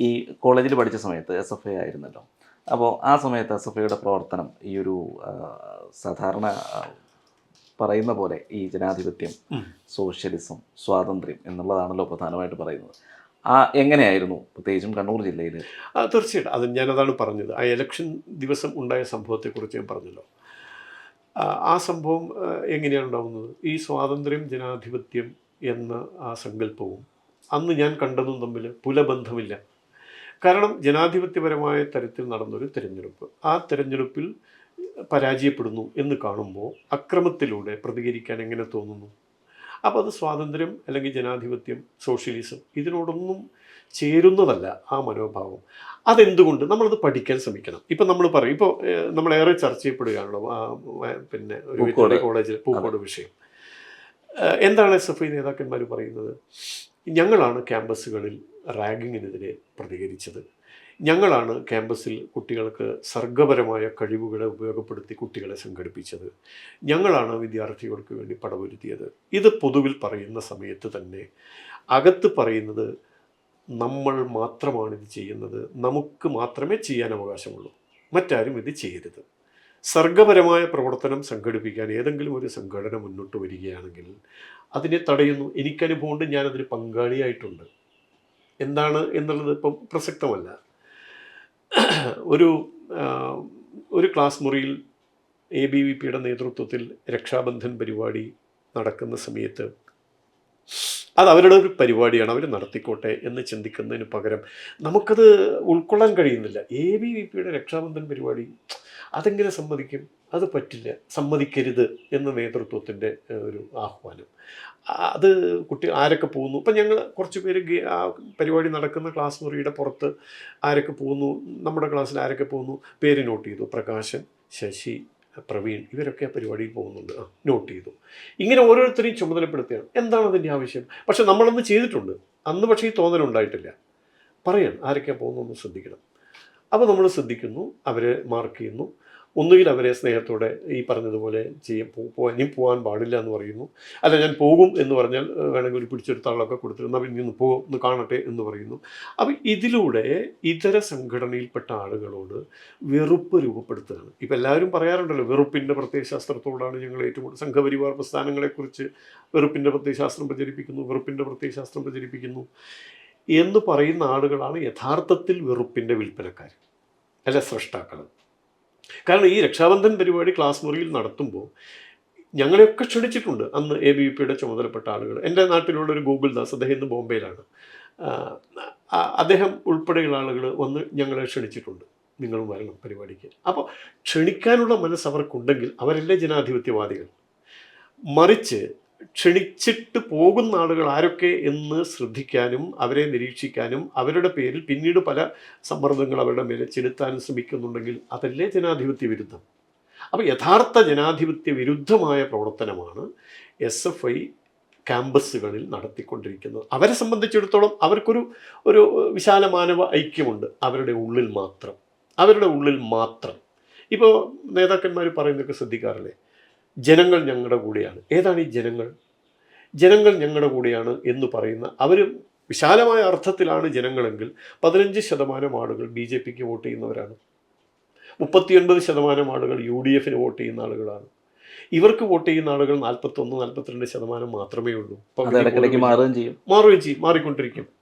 ഈ കോളേജിൽ പഠിച്ച സമയത്ത് എസ് എഫ് ഐ ആയിരുന്നല്ലോ. അപ്പോൾ ആ സമയത്ത് എസ് എഫ് ഐയുടെ പ്രവർത്തനം ഈ ഒരു സാധാരണ പറയുന്ന പോലെ ഈ ജനാധിപത്യം സോഷ്യലിസം സ്വാതന്ത്ര്യം എന്നുള്ളതാണല്ലോ പ്രധാനമായിട്ട് പറയുന്നത്. ആ എങ്ങനെയായിരുന്നു പ്രത്യേകിച്ചും കണ്ണൂർ ജില്ലയിൽ തീർച്ചയായിട്ടും. അത് ഞാനതാണ് പറഞ്ഞത്. ആ ഇലക്ഷൻ ദിവസം ഉണ്ടായ സംഭവത്തെക്കുറിച്ച് ഞാൻ പറഞ്ഞല്ലോ. ആ, സംഭവം എങ്ങനെയാണ് ഉണ്ടാകുന്നത് ഈ സ്വാതന്ത്ര്യം ജനാധിപത്യം എന്ന ആ സങ്കല്പവും അന്ന് ഞാൻ കണ്ടതും തമ്മിൽ പുലബന്ധമില്ല. കാരണം ജനാധിപത്യപരമായ തരത്തിൽ നടന്നൊരു തിരഞ്ഞെടുപ്പ്. ആ തിരഞ്ഞെടുപ്പിൽ പരാജയപ്പെടുന്നു എന്ന് കാണുമ്പോൾ അക്രമത്തിലൂടെ പ്രതികരിക്കാൻ എങ്ങനെ തോന്നുന്നു? അപ്പോൾ അത് സ്വാതന്ത്ര്യം അല്ലെങ്കിൽ ജനാധിപത്യം സോഷ്യലിസം ഇതിനോടൊന്നും ചേരുന്നതല്ല ആ മനോഭാവം. അതെന്തുകൊണ്ട്? നമ്മളത് പഠിക്കാൻ ശ്രമിക്കണം. ഇപ്പം നമ്മൾ പറയും ഇപ്പോൾ നമ്മളേറെ ചർച്ച ചെയ്യപ്പെടുകയാണല്ലോ പിന്നെ ഒരു കോളേജിൽ പൂക്കോട് വിഷയം. എന്താണ് എസ് എഫ് ഐ നേതാക്കന്മാർ പറയുന്നത്? ഞങ്ങളാണ് ക്യാമ്പസുകളിൽ റാഗിങ്ങിനെതിരെ പ്രതികരിച്ചത്. ഞങ്ങളാണ് ക്യാമ്പസിൽ കുട്ടികൾക്ക് സർഗപരമായ കഴിവുകളെ ഉപയോഗപ്പെടുത്തി കുട്ടികളെ സംഘടിപ്പിച്ചത്. ഞങ്ങളാണ് വിദ്യാർത്ഥികൾക്ക് വേണ്ടി പടവരുത്തിയത്. ഇത് പൊതുവിൽ പറയുന്ന സമയത്ത് തന്നെ അകത്ത് പറയുന്നത് നമ്മൾ മാത്രമാണ് ഇത് ചെയ്യുന്നത് നമുക്ക് മാത്രമേ ചെയ്യാൻ അവകാശമുള്ളൂ. മറ്റാരും ഇത് ചെയ്യരുത്. സർഗപരമായ പ്രവർത്തനം സംഘടിപ്പിക്കാൻ ഏതെങ്കിലും ഒരു സംഘടന മുന്നോട്ട് വരികയാണെങ്കിൽ അതിനെ തടയുന്നു. എനിക്കനുഭവമുണ്ട് ഞാനതിന് പങ്കാളിയായിട്ടുണ്ട്. എന്താണ് എന്നുള്ളത് ഇപ്പം പ്രസക്തമല്ല. ഒരു ഒരു ക്ലാസ് മുറിയിൽ എ ബി വി പിയുടെ നേതൃത്വത്തിൽ രക്ഷാബന്ധൻ പരിപാടി നടക്കുന്ന സമയത്ത് അത് അവരുടെ ഒരു പരിപാടിയാണ് അവർ നടത്തിക്കോട്ടെ എന്ന് ചിന്തിക്കുന്നതിന് പകരം നമുക്കത് ഉൾക്കൊള്ളാൻ കഴിയുന്നില്ല. എ ബി വി പിയുടെ രക്ഷാബന്ധൻ പരിപാടി അതെങ്ങനെ സമ്മതിക്കും? അത് പറ്റില്ല. സമ്മതിക്കരുത് എന്ന നേതൃത്വത്തിന്റെ ഒരു ആഹ്വാനം. അത് കുട്ടി ആരൊക്കെ പോകുന്നു? ഇപ്പം ഞങ്ങൾ കുറച്ച് പേര് ആ പരിപാടി നടക്കുന്ന ക്ലാസ് മുറിയുടെ പുറത്ത് ആരൊക്കെ പോകുന്നു? നമ്മുടെ ക്ലാസ്സിൽ ആരൊക്കെ പോകുന്നു? പേര് നോട്ട് ചെയ്തു. പ്രകാശൻ ശശി പ്രവീൺ ഇവരൊക്കെ ആ പരിപാടിയിൽ പോകുന്നുണ്ട്. ആ നോട്ട് ചെയ്തു. ഇങ്ങനെ ഓരോരുത്തരെയും ചുമതലപ്പെടുത്തുകയാണ്. എന്താണ് അതിന്റെ ആവശ്യം? പക്ഷെ നമ്മളന്ന് ചെയ്തിട്ടുണ്ട്. അന്ന് പക്ഷേ ഈ തോന്നലുണ്ടായിട്ടില്ല പറയണം ആരൊക്കെയാണ് പോകുന്നതെന്ന് ശ്രദ്ധിക്കണം. അപ്പോൾ നമ്മൾ ശ്രദ്ധിക്കുന്നു. അവരെ മാർക്ക് ചെയ്യുന്നു. ഒന്നുകിൽ അവരെ സ്നേഹത്തോടെ ഈ പറഞ്ഞതുപോലെ ചെയ്യും പോകാൻ ഇനി പോകാൻ പാടില്ല എന്ന് പറയുന്നു. അല്ല ഞാൻ പോകും എന്ന് പറഞ്ഞാൽ വേണമെങ്കിൽ ഒരു പിടിച്ചെടുത്താളൊക്കെ കൊടുത്തിരുന്നു. അവർ പിന്നെ പോകും ഒന്ന് കാണട്ടെ എന്ന് പറയുന്നു. അപ്പം ഇതിലൂടെ ഇതര സംഘടനയിൽപ്പെട്ട ആളുകളോട് വെറുപ്പ് രൂപപ്പെടുത്തുകയാണ്. ഇപ്പം എല്ലാവരും പറയാറുണ്ടല്ലോ വെറുപ്പിന്റെ പ്രത്യയശാസ്ത്രത്തോടാണ് ഞങ്ങൾ ഏറ്റവും സംഘപരിവാർ പ്രസ്ഥാനങ്ങളെക്കുറിച്ച് വെറുപ്പിന്റെ പ്രത്യയശാസ്ത്രം പ്രചരിപ്പിക്കുന്നു വെറുപ്പിന്റെ പ്രത്യയശാസ്ത്രം പ്രചരിപ്പിക്കുന്നു എന്ന് പറയുന്ന ആളുകളാണ് യഥാർത്ഥത്തിൽ വെറുപ്പിന്റെ വിൽപ്പനക്കാർ അല്ല സൃഷ്ടാക്കൾ കാരണം ഈ രക്ഷാബന്ധൻ പരിപാടി ക്ലാസ് മുറിയിൽ നടത്തുമ്പോൾ ഞങ്ങളെയൊക്കെ ക്ഷണിച്ചിട്ടുണ്ട്. അന്ന് എ ബി പിയുടെ ചുമതലപ്പെട്ട ആളുകൾ. എന്റെ നാട്ടിലുള്ള ഒരു ഗൂഗിൾ ദാസ് അദ്ദേഹം ഇന്ന് ബോംബെയിലാണ്. അദ്ദേഹം ഉൾപ്പെടെയുള്ള ആളുകൾ വന്ന് ഞങ്ങളെ ക്ഷണിച്ചിട്ടുണ്ട്. നിങ്ങളും വരണം പരിപാടിക്ക്. അപ്പോൾ ക്ഷണിക്കാനുള്ള മനസ്സ് അവർക്കുണ്ടെങ്കിൽ അവരല്ലേ ജനാധിപത്യവാദികൾ. മറിച്ച് ക്ഷണിച്ചിട്ട് പോകുന്ന ആളുകൾ ആരൊക്കെ എന്ന് ശ്രദ്ധിക്കാനും അവരെ നിരീക്ഷിക്കാനും അവരുടെ പേരിൽ പിന്നീട് പല സമ്മർദ്ദങ്ങൾ അവരുടെ മേലെ ചെലുത്താനും ശ്രമിക്കുന്നുണ്ടെങ്കിൽ അതല്ലേ ജനാധിപത്യ വിരുദ്ധം? അപ്പോൾ യഥാർത്ഥ ജനാധിപത്യ വിരുദ്ധമായ പ്രവർത്തനമാണ് എസ് എഫ് ഐ ക്യാമ്പസുകളിൽ നടത്തിക്കൊണ്ടിരിക്കുന്നത്. അവരെ സംബന്ധിച്ചിടത്തോളം അവർക്കൊരു ഒരു വിശാല മാനവ ഐക്യമുണ്ട്. അവരുടെ ഉള്ളിൽ മാത്രം. അവരുടെ ഉള്ളിൽ മാത്രം. ഇപ്പോൾ നേതാക്കന്മാർ പറയുന്നതൊക്കെ ശ്രദ്ധിക്കാറില്ലേ? ജനങ്ങൾ ഞങ്ങളുടെ കൂടെയാണ്. ഏതാണ് ഈ ജനങ്ങൾ? ജനങ്ങൾ ഞങ്ങളുടെ കൂടെയാണ് എന്ന് പറയുന്ന അവർ വിശാലമായ അർത്ഥത്തിലാണ് ജനങ്ങളെങ്കിൽ പതിനഞ്ച് ശതമാനം ആളുകൾ ബി ജെ പിക്ക് വോട്ട് ചെയ്യുന്നവരാണ്. മുപ്പത്തിയൊൻപത് ശതമാനം ആളുകൾ യു ഡി എഫിന് വോട്ട് ചെയ്യുന്ന ആളുകളാണ്. ഇവർക്ക് വോട്ട് ചെയ്യുന്ന ആളുകൾ നാൽപ്പത്തൊന്ന് നാൽപ്പത്തിരണ്ട് ശതമാനം മാത്രമേ ഉള്ളൂ. മാറുകയും ചെയ്യും. മാറുകയും ചെയ്യും. മാറിക്കൊണ്ടിരിക്കും.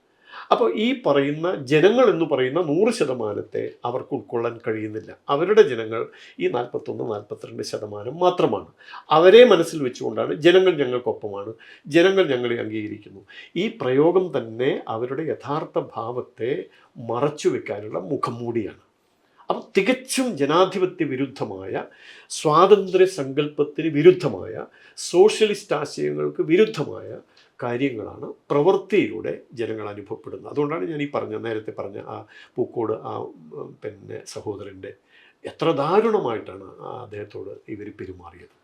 അപ്പോൾ ഈ പറയുന്ന ജനങ്ങൾ എന്ന് പറയുന്ന നൂറ് ശതമാനത്തെ അവർക്ക് ഉൾക്കൊള്ളാൻ കഴിയുന്നില്ല. അവരുടെ ജനങ്ങൾ ഈ നാൽപ്പത്തൊന്ന് നാൽപ്പത്തിരണ്ട് ശതമാനം മാത്രമാണ്. അവരെ മനസ്സിൽ വെച്ചുകൊണ്ടാണ് ജനങ്ങൾ ഞങ്ങൾക്കൊപ്പമാണ്. ജനങ്ങൾ ഞങ്ങളെ അംഗീകരിക്കുന്നു. ഈ പ്രയോഗം തന്നെ അവരുടെ യഥാർത്ഥ ഭാവത്തെ മറച്ചു വെക്കാനുള്ള മുഖംമൂടിയാണ് അപ്പം തികച്ചും ജനാധിപത്യ വിരുദ്ധമായ സ്വാതന്ത്ര്യ സങ്കല്പത്തിന് വിരുദ്ധമായ സോഷ്യലിസ്റ്റ് ആശയങ്ങൾക്ക് വിരുദ്ധമായ കാര്യങ്ങളാണ് പ്രവൃത്തിയിലൂടെ ജനങ്ങൾ അനുഭവപ്പെടുന്നത്. അതുകൊണ്ടാണ് ഞാൻ ഈ പറഞ്ഞ നേരത്തെ പറഞ്ഞ ആ പൂക്കോട് ആ പിന്നെ സഹോദരന്റെ എത്ര ദാരുണമായിട്ടാണ് അദ്ദേഹത്തോട് ഇവർ പെരുമാറിയത്.